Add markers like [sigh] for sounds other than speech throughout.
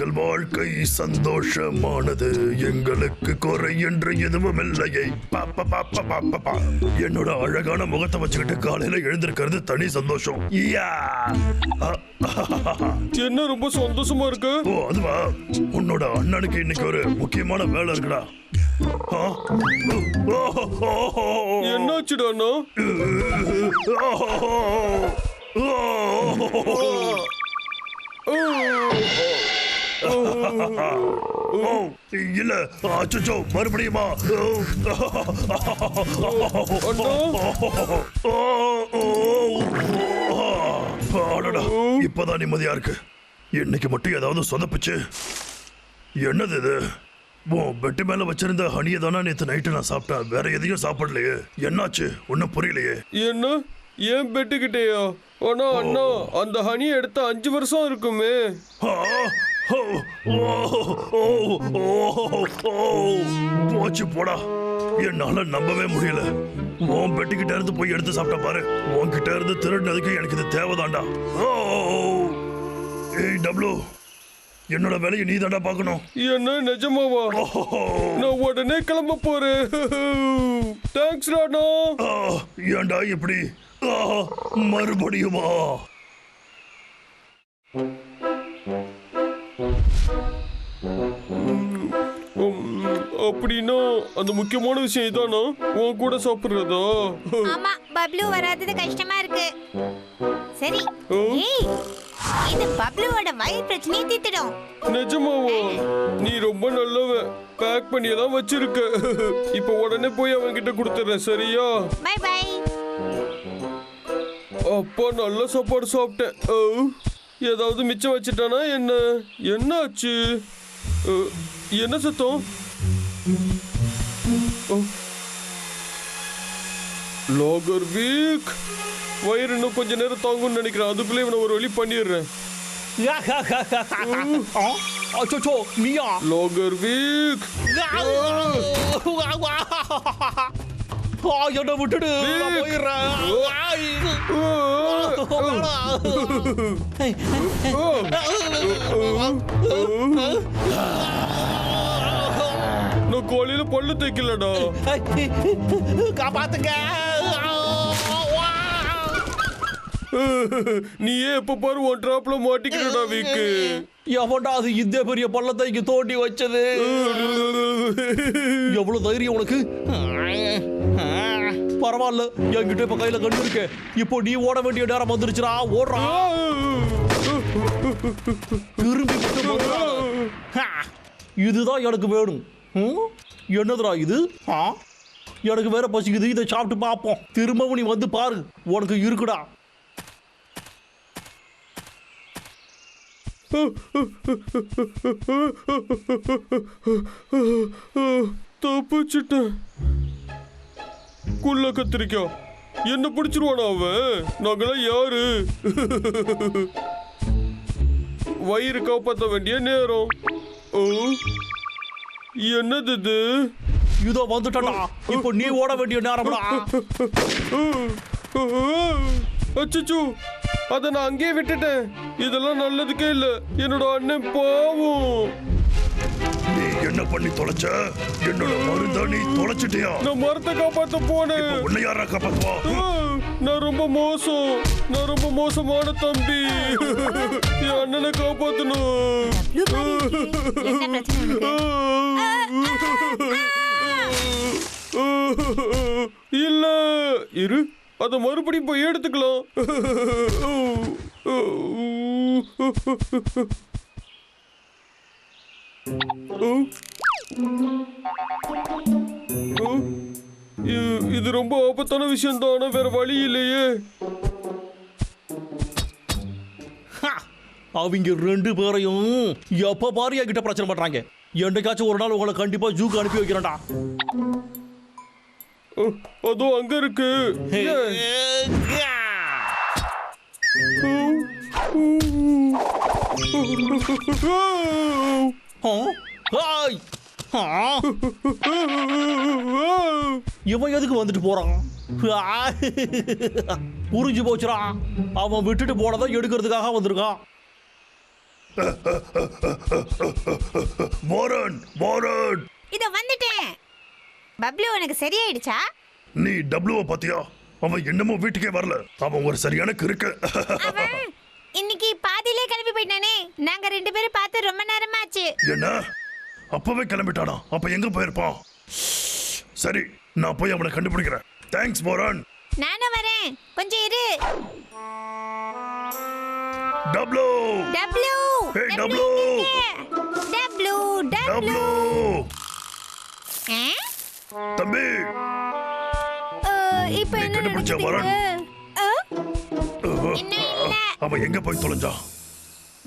எங்கள் வாழ்க்கை சந்தோஷமானது. எங்களுக்கு குறை என்று எதுவும் இல்லையே. பாப்பா பாப்பா பாப்பா பா. என்னோட அழகான முகத்தை வச்சுக்கிட்டு காலையில எழுந்திருக்கிறது தனி சந்தோஷம். என்ன ரொம்ப சந்தோஷமா இருக்கு? ஓ அதுவா? உன்னோட அண்ணனுக்கு இன்னைக்கு ஒரு முக்கியமான வேலை இருக்குடா. என்னாச்சுடா ஓ, இல்ல. அச்சோ மறுபடியுமா? இப்பதான் நிம்மதியா இருக்கு. இன்னைக்கு மட்டும் ஏதாவது சொதப்புச்சு. என்னது இது? பெட்டு மேல வச்சிருந்த ஹனியை தானே நேத்து நைட்டு நான் சாப்பிட்டேன். வேற எதையும் சாப்பிடலையே. என்னாச்சு? ஒன்னும் புரியலையே. என்ன? ஏன் பெட்டுக்கிட்டேயா ஆனா அண்ணா அந்த ஹனி எடுத்த அஞ்சு வருஷம் இருக்குமே! போச்சு போடா. என்னால நம்பவே முடியல. உன் பெட்டிக்கிட்ட இருந்து போய் எடுத்து சாப்பிட்ட பாரு. உன்கிட்ட இருந்து திருடினதுக்கு எனக்கு இது தேவைதான்டா! ஏய் டப்ளு என்னோட வேலையை நீ தாண்டா பார்க்கணும். என்ன நிஜமாவா! நான் உடனே கிளம்ப போறேன். தேங்க்ஸ் ராணா. ஆ, ஏன்டா இப்படி? மறுபடியுமா? அப்படின்னா அந்த முக்கியமான விஷயம் இதானா? உன் கூட சாப்பிடுறதா? ஆமா பப்ளு வராதது கஷ்டமா இருக்கு. சரி. ஏய் இது பப்ளுவோட வயிறு பிரச்சனையை தீர்த்திடும். நிஜமாவா? நீ ரொம்ப நல்லவ. பேக் பண்ணி தான் வச்சிருக்க. இப்போ உடனே போய் அவன்கிட்ட கொடுத்துறேன் சரியா? பை பை அப்பா நல்ல சாப்பாடு சாப்பிட்டேன். ஏதாவது மிச்சம் வச்சுட்டானா என்ன? என்ன ஆச்சு என்ன சத்தம். லாகர் வீக் வயிறு இன்னும் கொஞ்ச நேரம் தாங்கும்னு நினைக்கிறேன். அதுக்குள்ளே இவனை ஒரு வழி பண்ணிடுறேன். அச்சோ நீயா? லாகர் வீக் என்னை விட்டுடு நான் கோழியில பல்லு தைக்கலடா காப்பாத்துங்க. நீயே எப்ப பாரு ஒன் டிராப்ல மாட்டிக்கிறடா வீக்கு எவன்டா அது இந்த பெரிய பள்ளத்தை இங்க தோண்டி வச்சது? எவ்வளவு தைரியம் உனக்கு? பரவாயில்ல. என்கிட்ட இப்ப கையில கண்டு இருக்கு. இப்போ நீ ஓட வேண்டிய நேரம் வந்துருச்சுடா. ஓடுறா. திரும்பி இதுதான் எனக்கு வேணும்? என்னதுடா இது? எனக்கு வேற பசிக்குது. இதை சாப்பிட்டு பார்ப்போம். திரும்பவும் நீ வந்து பாரு. உனக்கு இருக்குடா. தப்பிச்சிட்டேன். குள்ள கத்திரிக்காய் என்ன பிடிச்சிருவானா அவன்? நாங்களாம் யாரு? வயிறு காப்பாற்ற வேண்டிய நேரம். ஓ? என்னது இது? இதோ வந்துட்டா இப்போ நீ ஓட வேண்டிய நேரம்டா. அச்சச்சோ. அதை நான் அங்கேயே விட்டுட்டேன். இதெல்லாம் நல்லதுக்கே இல்ல. என்னோட அண்ணன் பாவம். பண்ணி தொலைச்ச? என்னோட மருந்த நீ தொலைச்சிட்டியா? நான் மரத்தை காப்பாத்த போனேன். உன்னை யாரா காப்பாத்துவா? நான் ரொம்ப மோசம். நான் ரொம்ப மோசமான தம்பி. என் அண்ணனை காப்பாத்தணும். என்ன பிரச்சனை உனக்கு? இல்ல இரு. அத மறுபடியும் போய் எடுத்துக்கலாம். இ- இது ரொம்ப ஆபத்தான விஷயம் தான் வேற வழி இல்லையே! அவங்க ரெண்டு பேரையும் எப்ப பாரு என்கிட்ட பிரச்சனை பண்றாங்க? என்னைக்காச்சும் ஒரு நாள் உங்களை கண்டிப்பா ஜூக்கு அனுப்பி வைக்கிறேன்டா. அதோ அங்க இருக்கு. ஏன்? [laughs] இவன் எதுக்கு வந்துட்டு போறான்! [laughs] புரிஞ்சு போச்சுடா. அவன் விட்டுட்டு போனதை எடுக்கிறதுக்காக வந்திருக்கான். [laughs] வாரன் வாரன் இதோ வந்துட்டேன். பப்ளு உனக்கு சரியாயிடுச்சா? நீ டப்ளுவ பாத்தியா அவன் என்னமோ வீட்டுக்கே வரல. அவன் ஒரு சரியான கிறுக்கு. இன்னைக்கு பாதியிலே கிளம்பி போயிட்டானே. நாங்க ரெண்டு பேரும் பார்த்து ரொம்ப நேரமாச்சு. என்ன? அப்பவே கிளம்பிட்டானா? அப்ப எங்க போயிருப்பான்? சரி நான் போய் அவனை கண்டுபிடிக்கிறேன். தேங்க்ஸ் போரான் நானும் வரேன். கொஞ்சம் இரு. டப்ளூ. டப்ளு. Hey, டப்ளு. டப்ளு. டப்ளு தம்பி. இப்போ என்ன கண்டுபிடிச்ச வரன். அவன் எங்க போய் தொலைஞ்சான்?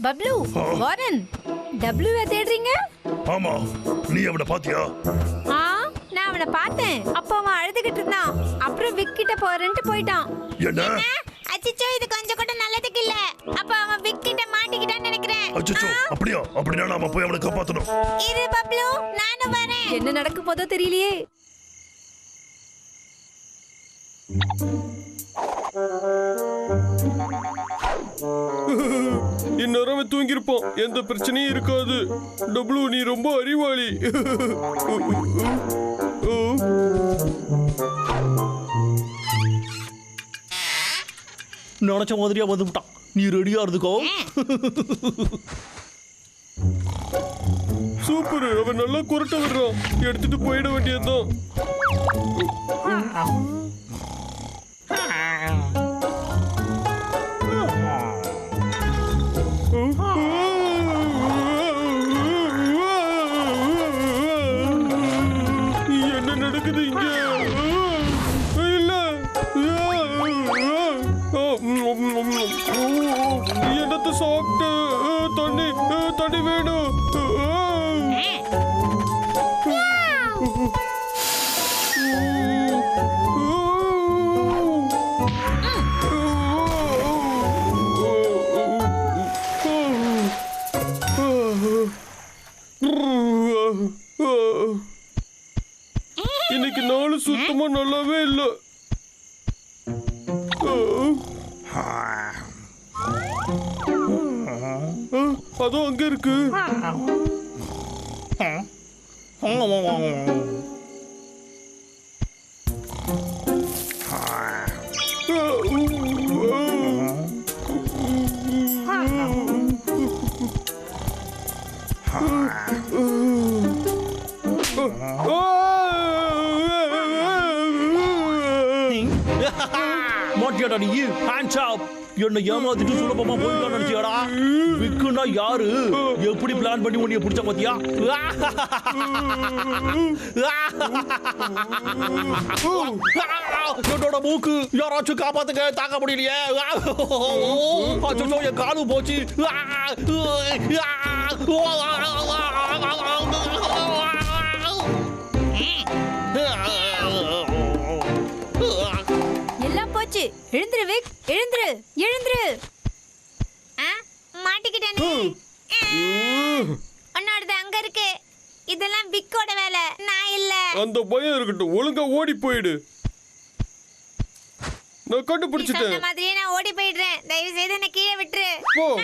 பப்ளு வாரன் டப்ளூ தேடுறீங்க? ஆமா நீ அவனை பாத்தியா? ஆ நான் அவனை பார்த்தேன். அப்போ அவன் அழுதுகிட்டு இருந்தான். அப்புறம் விக் கிட்ட போறேன்ட்டு போயிட்டான். என்ன? அச்சிச்சோ இது கொஞ்சம் கூட நல்லதுக்கு இல்ல. அப்ப அவன் விக் கிட்ட மாட்டிக்கிட்டான்னு நினைக்கிறேன். அச்சோ அப்படியா? அப்படின்னா நாம போய் அவனை காப்பாத்தணும். இரு பப்ளு நானும் வரேன். என்ன நடக்க போதோ தெரியலையே. [laughs] இந்நேரம் அவன் தூங்கியிருப்பான் எந்த பிரச்சனையும் இருக்காது. டபுளு நீ ரொம்ப அறிவாளி. [laughs] நினைச்ச மாதிரியா வந்து விட்டான். நீ ரெடியா இருந்துக்கோ. [laughs] சூப்பர். அவன் நல்லா குரட்ட விடுறான். எடுத்துட்டு போயிட வேண்டியதுதான். என்னத்த சாப்பிட்டு தண்ணி தண்ணி வேணும். うん。என்ன ஏமாத்திட்டு சுலபமா போயிடலாம் நினைச்சியாடா? விக்குன்னா யாரு? எப்படி பிளான் பண்ணி உன்னைய பிடிச்ச பாத்தியா? என்னோட மூக்கு யாராச்சும் காப்பாத்துக்க தாக்க முடியலையே. அச்சோ என் காலு போச்சு. எல்லாம் போச்சு. எழுந்துரு விக். எழுந்துரு எழுந்துரு. ஆ, மாட்டிக்கிட்டேனே. உன்னோடது அங்க இருக்கு. இதெல்லாம் விக்கோட வேலை. நான் இல்ல. அந்த பயம் இருக்கட்டும். ஒழுங்கா ஓடி போயிடு. நான் கண்டுபிடிச்சிட்டேன். மாதிரியே நான் ஓடி போயிடுறேன். தயவு செய்து என்ன கீழே விட்டுரு. போ.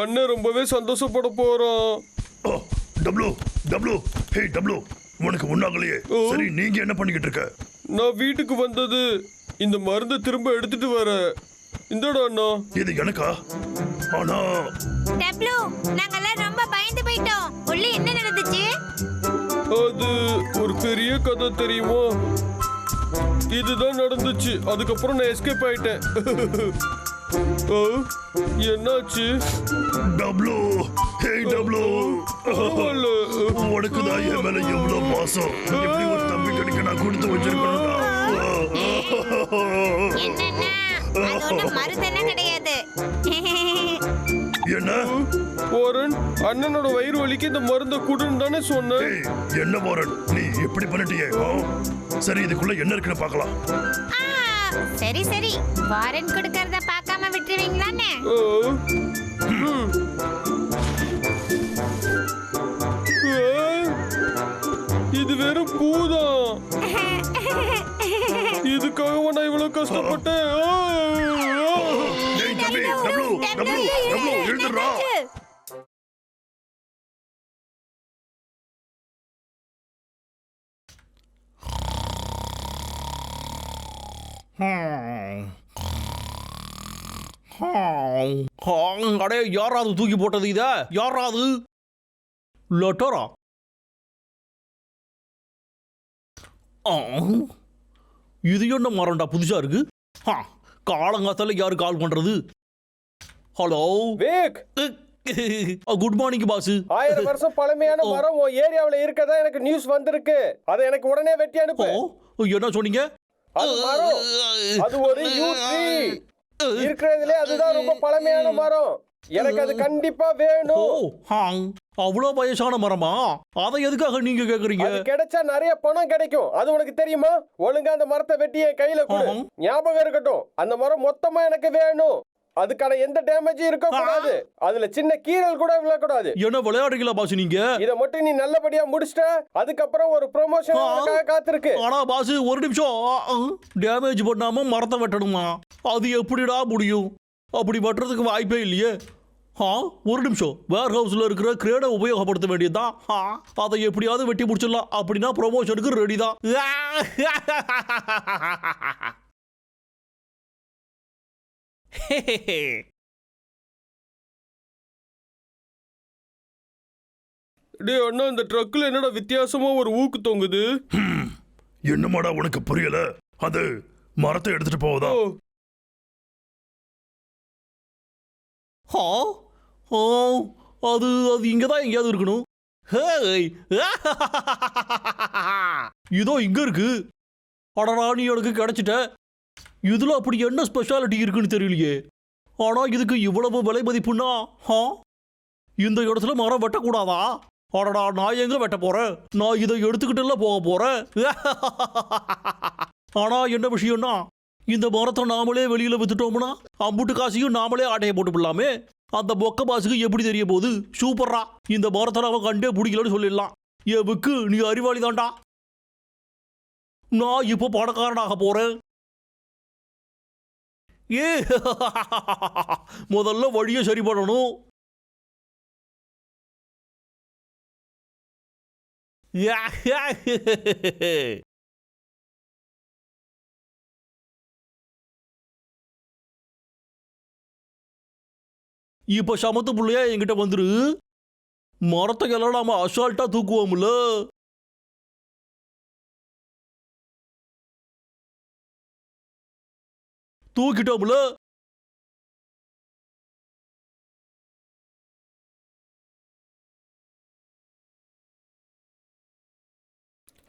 அண்ணன் ரொம்பவே சந்தோஷப்பட போறான். ஓ, டப்ளூ டப்ளூ ஹே டப்ளூ உனக்கு ஒண்ணாகலையே. ஓ. சரி நீங்க என்ன பண்ணிக்கிட்டு இருக்க? நான் வீட்டுக்கு வந்தது இந்த மருந்தை திரும்ப எடுத்துட்டு வர. இந்தடா அண்ணா. இது எனக்கா? ஆனா டப்ளு நாங்கெல்லாம் ரொம்ப பயந்து போயிட்டோம். உள்ள என்ன நடந்துச்சு? அது ஒரு பெரிய கதை தெரியுமா? இதுதான் நடந்துச்சு. அதுக்கப்புறம் நான் எஸ்கேப் ஆயிட்டேன். [laughs] ஆ, என்னாச்சு? டப்ளூ ஹே டப்ளூ. உனக்கு தான் என் மேல எவ்வளவு பாசம் எப்படி ஒரு தம்பி கிடைக்க நான் கொடுத்து வச்சிருக்கணும்டா? மருந்தெல்லாம் கிடையாது. என்ன? போரன் அண்ணனோட வயிறு வலிக்கு இந்த மருந்தை குடுன்னு தானே சொன்னேன். என்ன போறன்? நீ எப்படி பண்ணிட்டியே? சரி இதுக்குள்ள என்ன இருக்குன்னு பார்க்கலாம். சரி சரி. வாரன் கொடுக்கறத பார்க்காம. ஆ. இது வெறும் பூதான். [laughs] இதுக்காக நான் இவ்வளவு கஷ்டப்பட்டேன். அடே யாராவது தூக்கி போட்டது இத? யாராவது? லட்டோரா? ஆ. இது என்ன மரம்டா புதுசா இருக்கு? ஹா, காலங்காத்தால யாரு கால் பண்றது? ஹலோ விக் குட் மார்னிங் பாஸ் ஆயிரம் வருஷம் பழமையான மரம் உன் ஏரியாவுல இருக்கதா எனக்கு நியூஸ் வந்திருக்கு. அதை எனக்கு உடனே வெட்டி அனுப்பு. என்ன சொன்னீங்க? அது ஒரு இருக்கிறதுலே அதுதான் ரொம்ப பழமையான மரம். எனக்கு அது கண்டிப்பா வேணும். அவ்வளோ வயசான மரமா? அதை எதுக்காக நீங்க கேக்குறீங்க? அது கிடைச்சா நிறைய பணம் கிடைக்கும். அது உனக்கு தெரியுமா? ஒழுங்கா அந்த மரத்தை வெட்டி என் கையில கொடு. ஞாபகம் இருக்கட்டும். அந்த மரம் மொத்தமா எனக்கு வேணும். அதுக்கான எந்த டேமேஜும் இருக்க கூடாது அதுல சின்ன கீறல் கூட விழக்கூடாது. என்ன விளையாடுறீங்களா பாஸ் நீங்க? இத மட்டும் நீ நல்லபடியா முடிச்சிட்ட. அதுக்கப்புறம் ஒரு ப்ரொமோஷன். காத்திருக்கு. ஆனா பாஸ் ஒரு நிமிஷம். டேமேஜ் பண்ணாம மரத்தை வெட்டணுமா? அது எப்படிடா முடியும்? அப்படி வெட்டுறதுக்கு வாய்ப்பே இல்லையே. ஆ ஒரு நிமிஷம். வேர் ஹவுஸ்ல இருக்கிற கிரேடை உபயோகப்படுத்த வேண்டியதுதான் ஆ, அதை எப்படியாவது வெட்டி முடிச்சிடலாம் அப்படின்னா ப்ரொமோஷனுக்கு ரெடி தான். [laughs] டேய் அண்ணா இந்த ட்ரக்ல என்னடா வித்தியாசமா ஒரு ஊக்கு தொங்குது? என்னமாடா உனக்கு புரியல? அது மரத்தை எடுத்துட்டு போவதா ஓ அது அது இங்கே தான் எங்கேயாவது இருக்கணும். ஹேய் [laughs] இதோ இங்க இருக்கு. அடடா நீ எனக்கு கிடைச்சிட்ட. இதில் அப்படி என்ன ஸ்பெஷாலிட்டி இருக்குன்னு தெரியலையே. ஆனால் இதுக்கு இவ்வளவு விலை மதிப்புன்னா ஆ? இந்த இடத்துல மரம் வெட்டக்கூடாதா? அடடா நான் எங்கே வெட்ட போகிறேன் நான் இதை எடுத்துக்கிட்டுல போக போகிறேன் [laughs] ஆனால் என்ன விஷயம்னா இந்த மரத்தை நாமளே வெளியில் வித்துட்டோம்னா அம்புட்டு காசையும் நாமளே ஆட்டையை போட்டு விடலாமே அந்த பொக்க பாசுக்கு எப்படி தெரிய போகுது? சூப்பர்ரா. இந்த மரத்தை அவன் கண்டே பிடிக்கலன்னு சொல்லிடலாம். ஏ புக்கு நீ அறிவாளி தாண்டா நான் இப்போ பணக்காரனாக போறேன். ஏ [laughs] முதல்ல வழியை சரி பண்ணணும். இப்ப சமத்து பிள்ளையா என்கிட்ட வந்துரு. மரத்தை எல்லாம் நாம அசால்ட்டா தூக்குவோம்ல. தூக்கிட்டோம்ல.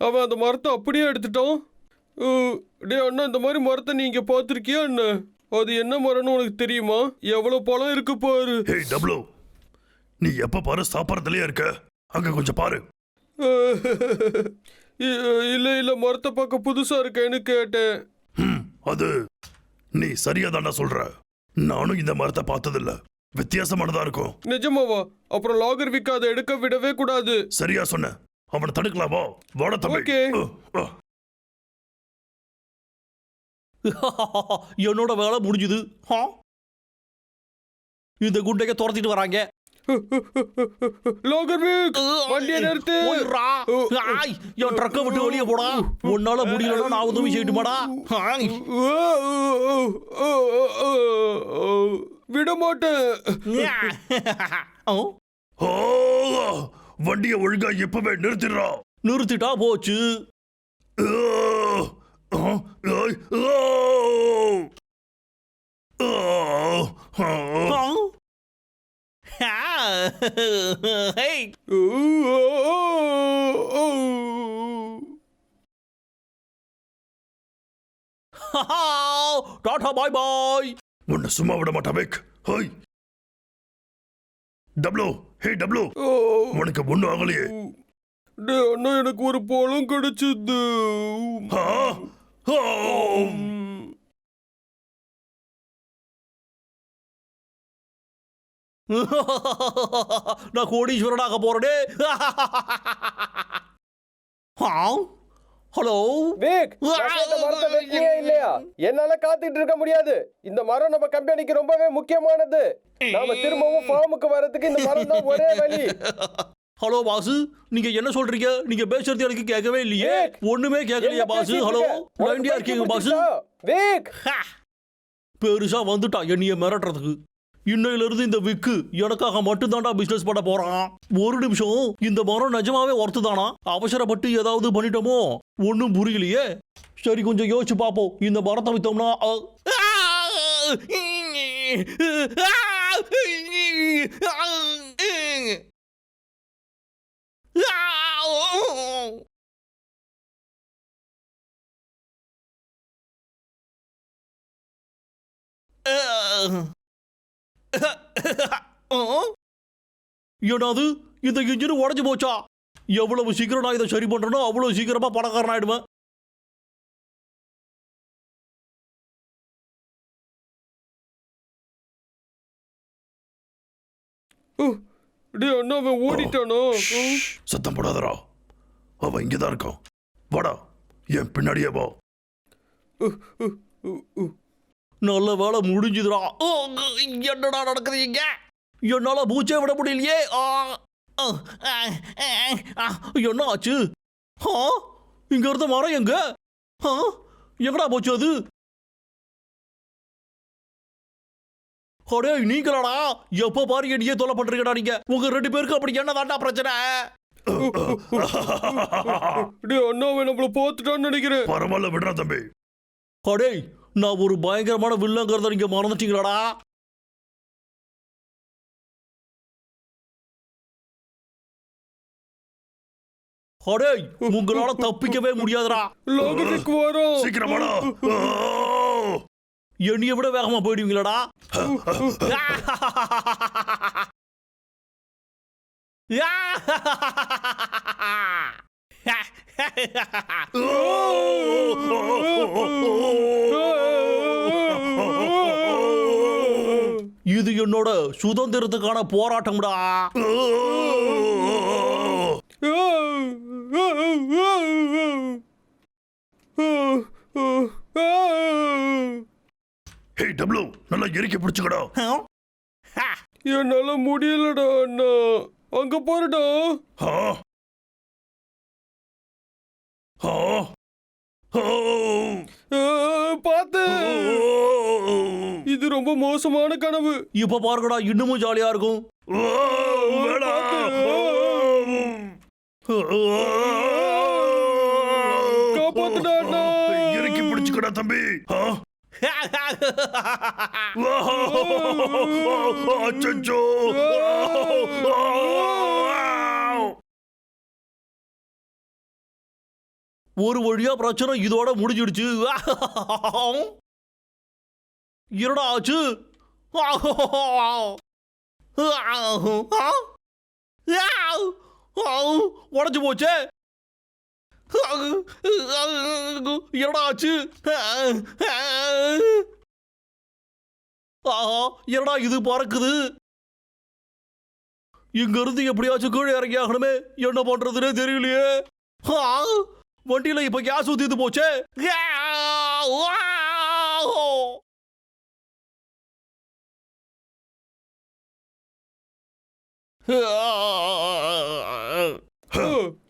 அவன் அந்த மரத்தை அப்படியே எடுத்துட்டோம் டே டேய் அண்ணா இந்த மாதிரி மரத்தை நீங்க பார்த்துருக்கியா என்ன? அது என்ன மரம்னு உனக்கு தெரியுமா? எவ்வளவு பழம் இருக்கு பாரு. ஹே டபுளோ. நீ எப்ப பாரு சாப்பிட்றதுலயே இருக்க. அங்க கொஞ்சம் பாரு. [laughs] இ- இல்ல இல்ல மரத்தை பார்க்க புதுசா இருக்கேன்னு கேட்டேன். ஹம், அது நீ சரியா சொல்ற. நானும் இந்த மரத்தை பார்த்ததில்ல. வித்தியாசமானதா இருக்கும். நிஜமாவா? அப்புறம் லாகர் விக்க அதை எடுக்க விடவே கூடாது. சரியா சொன்ன. அவனை தடுக்கலாமா வாட தம்பி. அஹ். [laughs] என்னோட வேலை முடிஞ்சுது ஆ? இந்த குண்டையை துரத்திட்டு வராங்க லாகர் விக் வண்டியை நிறுத்து போயிடுறா. ஆய், என் ட்ரக்கை விட்டு வெளியே போடா உன்னால முடியலன்னா நான் உதவி செய்யட்டுமாடா ஆய். விட மாட்டேன் ஆ? ஓ வண்டியை ஒழுங்கா இப்பவே நிறுத்திடுறா நிறுத்திட்டா போச்சு டாடா பாய் பாய் உன்னை சும்மா விட மாட்டா பேக் ஹாய் டப்ளோ ஹே டப்ளோ உனக்கு ஒன்றும் ஆகலையே அண்ணா எனக்கு ஒரு பழம் கிடைச்சது home. ஆ! நான் கோடீஸ்வரனாக போறடே ஹலோ. விக் மரத்தை வெட்டியே இல்லையா? என்னால காத்துட்டு இருக்க முடியாது. இந்த மரம் நம்ம கம்பெனிக்கு ரொம்பவே முக்கியமானது. நாம திரும்பவும் ஃபார்முக்கு வர்றதுக்கு இந்த மரம் தான் ஒரே வழி. ஹலோ பாசு நீங்க என்ன சொல்றீங்க நீங்க பேசுறது எனக்கு கேட்கவே இல்லையே ஒண்ணுமே கேட்கலையா பாசு ஹலோ லைன்லயா இருக்கீங்க பாசு! பெருசா வந்துட்டா என்னைய மிரட்டுறதுக்கு இன்னையில இருந்து இந்த விக்கு எனக்காக மட்டும்தான்டா பிசினஸ் பண்ண போறான் ஒரு நிமிஷம் இந்த மரம் நிஜமாவே ஒர்த்து தானா அவசரப்பட்டு ஏதாவது பண்ணிட்டோமோ ஒன்றும் புரியலையே சரி கொஞ்சம் யோசிச்சு பார்ப்போம் இந்த மரத்தை வித்தோம்னா என்னது? இந்த இன்ஜின் உடஞ்சு போச்சா? எவ்வளவு சீக்கிரம் நான் இதை சரி பண்றேனோ அவ்வளவு சீக்கிரமா பணக்காரன் ஆயிடுவேன் டே அண்ணா அவன் ஓடிட்டானோ. சத்தம் போடாதடா. அவன் இங்கதான் இருக்கான். வாடா என் பின்னாடியே வா. நல்ல வேலை முடிஞ்சுதுடா. என்னடா நடக்குது இங்க? என்னால மூச்சே விட முடியலையே. என்ன ஆச்சு ஆ, இங்க இருந்த மரம் எங்க? ஆ, எங்கடா போச்சு அது? அடே நீங்களாடா? எப்ப பாரு என்னையே தொலை பண்றீங்கடா நீங்க. உங்க ரெண்டு பேருக்கு அப்படி என்னதான்டா பிரச்சனை? டே அண்ணா அவன் நம்மள போத்துட்டான்னு நினைக்கிறேன். பரவாயில்ல விடுறா தம்பி. அடே நான் ஒரு பயங்கரமான வில்லங்கிறத நீங்க மறந்துட்டீங்களாடா? அடே உங்களால தப்பிக்கவே முடியாதுடா. லோகத்துக்கு வரோம். சீக்கிரம் வாடா. ஓ! என்னைய விட வேகமா போயிடுவீங்களடா? இது என்னோட சுதந்திரத்துக்கான போராட்டம்டா. நல்லா எரிக்க பிடிச்சுக்கடா என்னால முடியலடா அண்ணா. அங்க போறடா பார்த்து! இது ரொம்ப மோசமான கனவு. இப்ப பாருங்கடா இன்னமும் ஜாலியா இருக்கும். காப்பாத்துடா அண்ணா. இறுக்கி பிடிச்சுக்கடா தம்பி. ஒரு வழியா பிரச்சனை இதோட முடிஞ்சிடுச்சு இருடா ஆச்சு உடஞ்சு போச்சே என்னடா ஆச்சு ஆஹா என்னடா இது பறக்குது? இங்க இருந்து எப்படியாச்சும் கீழே இறங்கி ஆகணுமே. என்ன பண்றதுனே தெரியலையே. வண்டியில இப்ப கேஸ் ஊத்திட்டு போச்சே.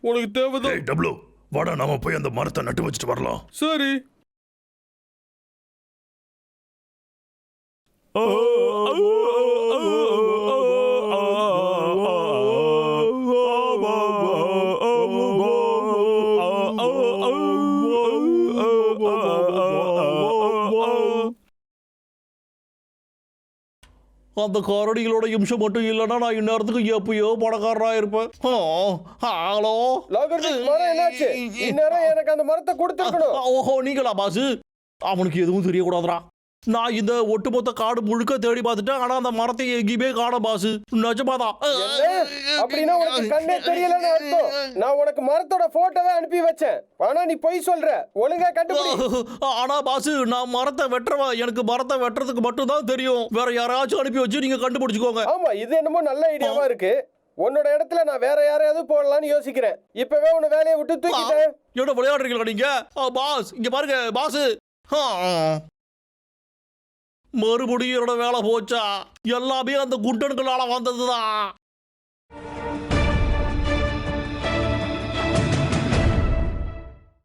உனக்கு தேவைதான். வாடா நாம போய் அந்த மரத்தை நட்டு வச்சுட்டு வரலாம். சரி. அந்த கரடிகளோட இம்சம் மட்டும் இல்லைன்னா நான் இந்நேரத்துக்கு எப்பயோ பணக்காரனா இருப்பேன். ஹலோ? மரம் என்னாச்சு? இந்நேரம் எனக்கு அந்த மரத்தை கொடுத்துருக்கணும். ஓஹோ நீங்களா பாசு? அவனுக்கு எதுவும் தெரியக்கூடாதுடா. நான் இந்த ஒட்டுமொத்த காடு முழுக்க தேடி பார்த்துட்டேன். ஆனா அந்த மரத்தை எங்கேயுமே காண பாசு. நிஜமாதான். அப்படின்னா உனக்கு கண்ணே தெரியலன்னு அர்த்தம். நான் உனக்கு மரத்தோட போட்டோவே அனுப்பி வச்சேன். ஆனா நீ பொய் சொல்ற. ஒழுங்கா கண்டுபிடி. ஆனா பாசு நான் மரத்தை வெட்டுறவன் எனக்கு மரத்தை வெட்டுறதுக்கு மட்டும் தான் தெரியும். வேற யாராச்சும் அனுப்பி வச்சு நீங்க கண்டுபிடிச்சுக்கோங்க. ஆமா இது என்னமோ நல்ல ஐடியாவா இருக்கு. உன்னோட இடத்துல நான் வேற யாரையாவது போடலாம்னு யோசிக்கிறேன். இப்பவே உன்னை வேலையை விட்டு தூக்கிட்டேன். என்ன விளையாடுறீங்களா நீங்க? பாஸ் இங்க பாருங்க பாஸ் மறுபடியும் என்னோட வேலை போச்சா? எல்லாமே அந்த குண்டன்களால வந்ததுதான்.